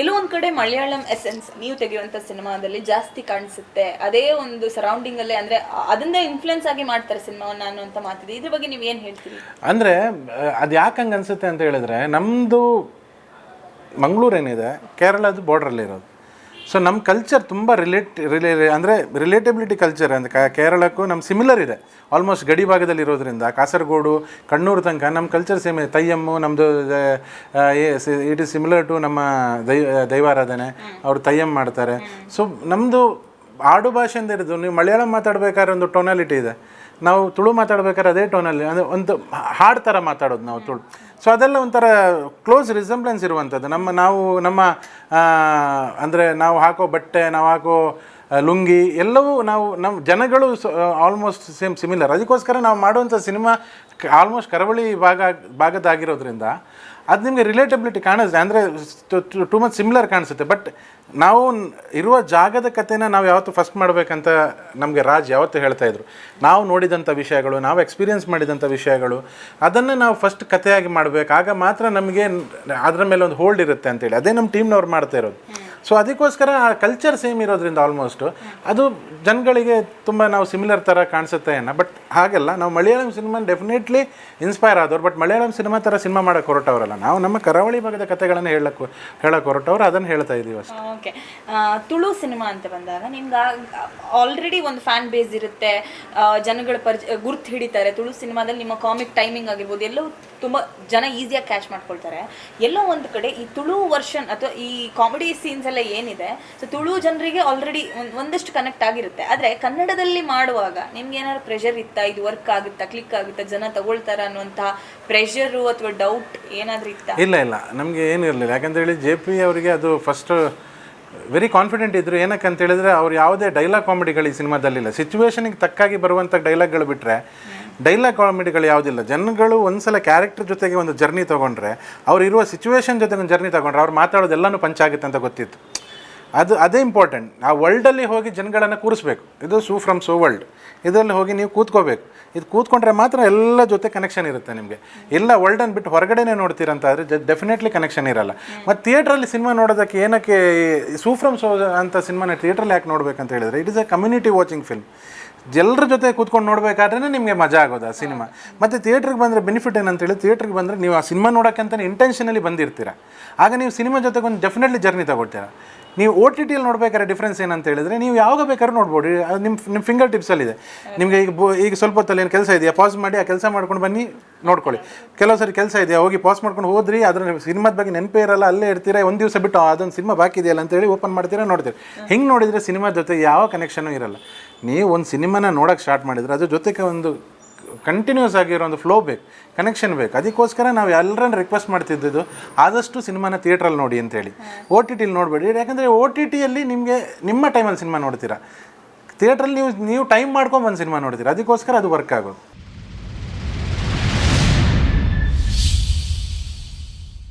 ಎಲ್ಲೋ ಒಂದ್ ಕಡೆ ಮಲಯಾಳಂ ಎಸೆನ್ಸ್ ನೀವು ತೆಗೆಯುವಂಥ ಸಿನಿಮಾದಲ್ಲಿ ಜಾಸ್ತಿ ಕಾಣಿಸುತ್ತೆ. ಅದೇ ಒಂದು ಸರೌಂಡಿಂಗಲ್ಲೇ ಅಂದರೆ ಅದನ್ನೇ ಇನ್ಫ್ಲುಯೆನ್ಸ್ ಆಗಿ ಮಾಡ್ತಾರೆ ಸಿನಿಮಾವನ್ನ ಅನ್ನುವಂತ ಮಾತಿದೆ. ಇದ್ರ ಬಗ್ಗೆ ನೀವು ಏನು ಹೇಳ್ತೀರಿ? ಅಂದರೆ ಅದು ಯಾಕೆ ಹಂಗೆ ಅನಿಸುತ್ತೆ ಅಂತ ಹೇಳಿದ್ರೆ ನಮ್ಮದು ಮಂಗಳೂರು ಏನಿದೆ, ಕೇರಳದ ಬಾರ್ಡ್ರಲ್ಲಿರೋದು ಸೊ ನಮ್ಮ ಕಲ್ಚರ್ ತುಂಬ ರಿಲೇಟ್ ರಿಲೇ ಅಂದರೆ ರಿಲೇಟಬಿಲಿಟಿ ಕಲ್ಚರ್ ಅಂದರೆ ಕ- ಕೇರಳಕ್ಕೂ ನಮ್ಮ ಸಿಮಿಲರ್ ಇದೆ. ಆಲ್ಮೋಸ್ಟ್ ಗಡಿ ಭಾಗದಲ್ಲಿ ಇರೋದ್ರಿಂದ ಕಾಸರಗೋಡು ಕಣ್ಣೂರು ತನಕ ನಮ್ಮ ಕಲ್ಚರ್ ಸೇಮ್ ಇದೆ. ತಯ್ಯಮ್ಮು ನಮ್ಮದು ಇಟ್ ಇಸ್ ಸಿಮಿಲರ್ ಟು ನಮ್ಮ ದೈ ದೈವಾರಾಧನೆ. ಅವರು ತಯ್ಯಮ್ ಮಾಡ್ತಾರೆ. ಸೊ ನಮ್ಮದು ಆಡು ಭಾಷೆಯಿಂದ ಇರೋದು ನೀವು ಮಲಯಾಳಂ ಮಾತಾಡಬೇಕಾದ್ರೆ ಒಂದು ಟೊನಾಲಿಟಿ ಇದೆ. ನಾವು ತುಳು ಮಾತಾಡ್ಬೇಕಾದ್ರೆ ಅದೇ ಟೋನಲ್ಲಿ ಅಂದರೆ ಒಂದು ಹಾಡು ಥರ ಮಾತಾಡೋದು ನಾವು ತುಳು. ಸೊ ಅದೆಲ್ಲ ಒಂಥರ ಕ್ಲೋಸ್ ರಿಸೆಂಬ್ಲೆನ್ಸ್ ಇರುವಂಥದ್ದು. ನಮ್ಮ ನಾವು, ನಮ್ಮ ಅಂದರೆ ನಾವು ಹಾಕೋ ಬಟ್ಟೆ, ನಾವು ಹಾಕೋ ಲುಂಗಿ ಎಲ್ಲವೂ ನಾವು ನಮ್ಮ ಜನಗಳು ಆಲ್ಮೋಸ್ಟ್ ಸೇಮ್ ಸಿಮಿಲರ್ ಅದಕ್ಕೋಸ್ಕರ ನಾವು ಮಾಡುವಂಥ ಸಿನಿಮಾ ಆಲ್ಮೋಸ್ಟ್ ಕರಾವಳಿ ಭಾಗ ಭಾಗದಾಗಿರೋದ್ರಿಂದ ಅದು ನಿಮಗೆ ರಿಲೇಟಬಿಲಿಟಿ ಕಾಣಿಸುತ್ತೆ ಅಂದರೆ ಟು ಮಚ್ ಸಿಮಿಲರ್ ಕಾಣಿಸುತ್ತೆ. ಬಟ್ ನಾವು ಇರುವ ಜಾಗದ ಕಥೆನ ನಾವು ಯಾವತ್ತು ಫಸ್ಟ್ ಮಾಡಬೇಕಂತ ನಮಗೆ ರಾಜ್ ಯಾವತ್ತು ಹೇಳ್ತಾ ಇದ್ರು. ನಾವು ನೋಡಿದಂಥ ವಿಷಯಗಳು, ನಾವು ಎಕ್ಸ್ಪೀರಿಯನ್ಸ್ ಮಾಡಿದಂಥ ವಿಷಯಗಳು, ಅದನ್ನು ನಾವು ಫಸ್ಟ್ ಕಥೆಯಾಗಿ ಮಾಡಬೇಕು. ಆಗ ಮಾತ್ರ ನಮಗೆ ಅದರ ಮೇಲೆ ಒಂದು ಹೋಲ್ಡ್ ಇರುತ್ತೆ ಅಂತೇಳಿ. ಅದೇ ನಮ್ಮ ಟೀಮ್ನವ್ರು ಮಾಡ್ತಾ ಇರೋದು. ಸೊ ಅದಕ್ಕೋಸ್ಕರ ಆ ಕಲ್ಚರ್ ಸೇಮ್ ಇರೋದ್ರಿಂದ ಆಲ್ಮೋಸ್ಟು ಅದು ಜನಗಳಿಗೆ ತುಂಬ ನಾವು ಸಿಮಿಲರ್ ಥರ ಕಾಣಿಸುತ್ತೆ ಏನೋ ಬಟ್ ಹಾಗೆಲ್ಲ. ನಾವು ಮಲಯಾಳಂ ಸಿನಿಮಾ ಡೆಫಿನೆಟ್ಲಿ ಇನ್ಸ್ಪೈರ್ ಆದವ್ರು ಬಟ್ ಮಲಯಾಳಂ ಸಿನಿಮಾ ಥರ ಸಿನಿಮಾ ಮಾಡೋಕ್ಕೆ ಹೊರಟವರಲ್ಲ. ನಾವು ನಮ್ಮ ಕರಾವಳಿ ಭಾಗದ ಕಥೆಗಳನ್ನು ಹೇಳಕ್ಕೆ ಹೇಳಕ್ಕೆ ಹೊರಟವ್ರು, ಅದನ್ನು ಹೇಳ್ತಾ ಇದ್ದೀವಿ ಅಷ್ಟೇ. ಓಕೆ. ತುಳು ಸಿನಿಮಾ ಅಂತ ಬಂದಾಗ ನಿಮ್ಗೆ ಆಲ್ರೆಡಿ ಒಂದು ಫ್ಯಾನ್ ಬೇಸ್ ಇರುತ್ತೆ. ಜನಗಳು ಪರಿಚಯ ಗುರ್ತು ಹಿಡಿತಾರೆ. ತುಳು ಸಿನಿಮಾದಲ್ಲಿ ನಿಮ್ಮ ಕಾಮಿಕ್ ಟೈಮಿಂಗ್ ಆಗಿರ್ಬೋದು ಎಲ್ಲವೂ ತುಂಬ ಜನ ಈಸಿಯಾಗಿ ಕ್ಯಾಚ್ ಮಾಡ್ಕೊಳ್ತಾರೆ. ಎಲ್ಲೋ ಒಂದು ಕಡೆ ಈ ತುಳು ವರ್ಷನ್ ಅಥವಾ ಈ ಕಾಮಿಡಿ ಸೀನ್ಸ್ ಏನಿದೆ? ಸೊ ತುಳು ಜನರಿಗೆ ಆಲ್ರೆಡಿ ಒಂದಷ್ಟು ಕನೆಕ್ಟ್ ಆಗಿರುತ್ತೆ. ಆದರೆ ಕನ್ನಡದಲ್ಲಿ ಮಾಡುವಾಗ ನಿಮ್ಗೆ ಏನಾದ್ರು ಪ್ರೆಷರ್ ಇತ್ತಾ? ಇದು ವರ್ಕ್ ಆಗುತ್ತಾ? ಕ್ಲಿಕ್ ಆಗುತ್ತಾ? ಜನ ತಗೊಳ್ತಾರ ಅನ್ನುವಂತಹ ಪ್ರೆಷರು ಅಥವಾ ಡೌಟ್ ಏನಾದ್ರೂ ಇತ್ತಾ? ಇಲ್ಲ ಇಲ್ಲ. ನಮಗೆ ಏನು ಇರಲಿಲ್ಲ. ಯಾಕಂತೇಳಿ ಜೆ ಪಿ ಅವರಿಗೆ ಅದು ಫಸ್ಟ್ ವೆರಿ ಕಾನ್ಫಿಡೆಂಟ್ ಇದ್ದರು ಏನಕ್ಕೆ ಅಂತ ಹೇಳಿದ್ರೆ ಅವ್ರು ಯಾವುದೇ ಡೈಲಾಗ್ ಕಾಮಿಡಿಗಳು ಈ ಸಿನಿಮಾದಲ್ಲಿಲ್ಲ ಸಿಚುವೇಶನಿಗೆ ತಕ್ಕಾಗಿ ಬರುವಂಥ ಡೈಲಾಗ್ಗಳು ಬಿಟ್ಟರೆ ಡೈಲಾಗ್ ಕಾಮಿಡಿಗಳು ಯಾವುದಿಲ್ಲ. ಜನಗಳು ಒಂದ್ಸಲ ಕ್ಯಾರೆಕ್ಟರ್ ಜೊತೆಗೆ ಒಂದು ಜರ್ನಿ ತೊಗೊಂಡ್ರೆ ಇರುವ ಸಿಚುವೇಶನ್ ಜೊತೆಗೆ ಒಂದು ಜರ್ನಿ ತೊಗೊಂಡ್ರೆ ಅವ್ರು ಮಾತಾಡೋದೆಲ್ಲನೂ ಪಂಚಾಗುತ್ತೆ ಅಂತ ಗೊತ್ತಿತ್ತು. ಅದು, ಅದೇ ಇಂಪಾರ್ಟೆಂಟ್ ಆ ವರ್ಲ್ಡಲ್ಲಿ ಹೋಗಿ ಜನಗಳನ್ನು ಕೂರಿಸ್ಬೇಕು. ಇದು ಸೂ ಫ್ರಮ್ ಸೋ ವರ್ಲ್ಡ್ ಇದರಲ್ಲಿ ಹೋಗಿ ನೀವು ಕೂತ್ಕೋಬೇಕು. ಇದು ಕೂತ್ಕೊಂಡ್ರೆ ಮಾತ್ರ ಎಲ್ಲ ಜೊತೆ ಕನೆಕ್ಷನ್ ಇರುತ್ತೆ ನಿಮಗೆ. ಎಲ್ಲ ವರ್ಲ್ಡನ್ನು ಬಿಟ್ಟು ಹೊರಗಡೆನೇ ನೋಡ್ತೀರಂತ ಆದರೆ ಡೆಫಿನೆಟ್ಲಿ ಕನೆಕ್ಷನ್ ಇರಲ್ಲ. ಮತ್ತು ಥಿಯೇಟ್ರಲ್ಲಿ ಸಿನಿಮಾ ನೋಡೋದಕ್ಕೆ ಏನಕ್ಕೆ ಸೂ ಫ್ರಮ್ ಸೋ ಅಂತ ಸಿನಿಮಾನ ಥಿಯೇಟ್ರಲ್ಲಿ ಯಾಕೆ ನೋಡಬೇಕಂತ ಹೇಳಿದ್ರೆ it is a community watching film ಎಲ್ಲರ ಜೊತೆ ಕೂತ್ಕೊಂಡು ನೋಡಬೇಕಾದ್ರೆ ನಿಮಗೆ ಮಜಾ ಆಗೋದು ಆ ಸಿನಿಮಾ. ಮತ್ತು ಥಿಯೇಟ್ರಿಗೆ ಬಂದರೆ ಬೆನಿಫಿಟ್ ಏನಂತೇಳಿ ಥಿಯೇಟ್ರಿಗೆ ಬಂದರೆ ನೀವು ಆ ಸಿನಿಮಾ ನೋಡೋಕ್ಕಂತಲೇ ಇಂಟೆನ್ಷನಲ್ಲಿ ಬಂದಿರ್ತೀರ. ಆಗ ನೀವು ಸಿನಿಮಾ ಜೊತೆಗೆ ಒಂದು ಡೆಫಿನೆಟ್ಲಿ ಜರ್ನಿ ತಗೊಳ್ತೀರ. ನೀವು ಓ ಟಿ ಟಿಯಲ್ಲಿ ನೋಡ್ಬೇಕಾದ್ರೆ ಡಿಫ್ರೆನ್ಸ್ ಏನಂತ ಹೇಳಿದ್ರೆ ನೀವು ಯಾವಾಗ ಬೇಕಾದ್ರೂ ನೋಡ್ಬೋದು. ನಿಮ್ಮ ನಿಮ್ಮ ಫಿಂಗರ್ ಟಿಪ್ಸಲ್ಲಿದೆ ನಿಮಗೆ ಈಗ ಈಗ ಸ್ವಲ್ಪ ಹೊತ್ತಲ್ಲಿ ಏನು ಕೆಲಸ ಇದೆಯಾ? ಪಾಸ್ ಮಾಡಿ, ಆ ಕೆಲಸ ಮಾಡ್ಕೊಂಡು ಬನ್ನಿ, ನೋಡ್ಕೊಳ್ಳಿ. ಕೆಲವು ಸರಿ ಕೆಲಸ ಇದೆಯಾ? ಹೋಗಿ ಪಾಸ್ ಮಾಡ್ಕೊಂಡು ಹೋದ್ರಿ ಅದ್ರ ಸಿನಿಮಾದ ಬಗ್ಗೆ ನೆನಪೇ ಇರಲ್ಲ, ಅಲ್ಲೇ ಇರ್ತೀರಾ? ಒಂದು ದಿವಸ ಬಿಟ್ಟು ಅದೊಂದು ಸಿನಿಮಾ ಬಾಕಿ ಇದೆಯಲ್ಲ ಅಂತೇಳಿ ಓಪನ್ ಮಾಡ್ತೀರಾ, ನೋಡ್ತೀರಿ. ಹೆಂಗೆ ನೋಡಿದರೆ ಸಿನಿಮಾ ಜೊತೆ ಯಾವ ಕನೆಕ್ಷನು ಇರಲ್ಲ. ನೀವು ಒಂದು ಸಿನಿಮಾನ ನೋಡೋಕ್ಕೆ ಸ್ಟಾರ್ಟ್ ಮಾಡಿದರೆ ಅದ್ರ ಜೊತೆಗೆ ಒಂದು ಕಂಟಿನ್ಯೂಸ್ ಆಗಿರೋ ಒಂದು ಫ್ಲೋ ಬೇಕು ಕನೆಕ್ಷನ್ ಬೇಕು. ಅದಕ್ಕೋಸ್ಕರ ನಾವು ಎಲ್ಲರನ್ನ ರಿಕ್ವೆಸ್ಟ್ ಮಾಡ್ತಿದ್ದು ಆದಷ್ಟು ಸಿನಿಮಾನ ಥಿಯೇಟ್ರಲ್ಲಿ ನೋಡಿ ಅಂತೇಳಿ. ಓ ಟಿ ಟಿಲಿ ನೋಡಬೇಡಿ. ಯಾಕಂದರೆ ಓ ಟಿ ಟಿಯಲ್ಲಿ ನಿಮಗೆ ನಿಮ್ಮ ಟೈಮಲ್ಲಿ ಸಿನಿಮಾ ನೋಡ್ತೀರಾ? ಥಿಯೇಟ್ರಲ್ಲಿ ನೀವು ನೀವು ಟೈಮ್ ಮಾಡ್ಕೊಂಡು ಒಂದು ಸಿನಿಮಾ ನೋಡ್ತೀರಾ? ಅದಕ್ಕೋಸ್ಕರ ಅದು ವರ್ಕ್ ಆಗೋದು.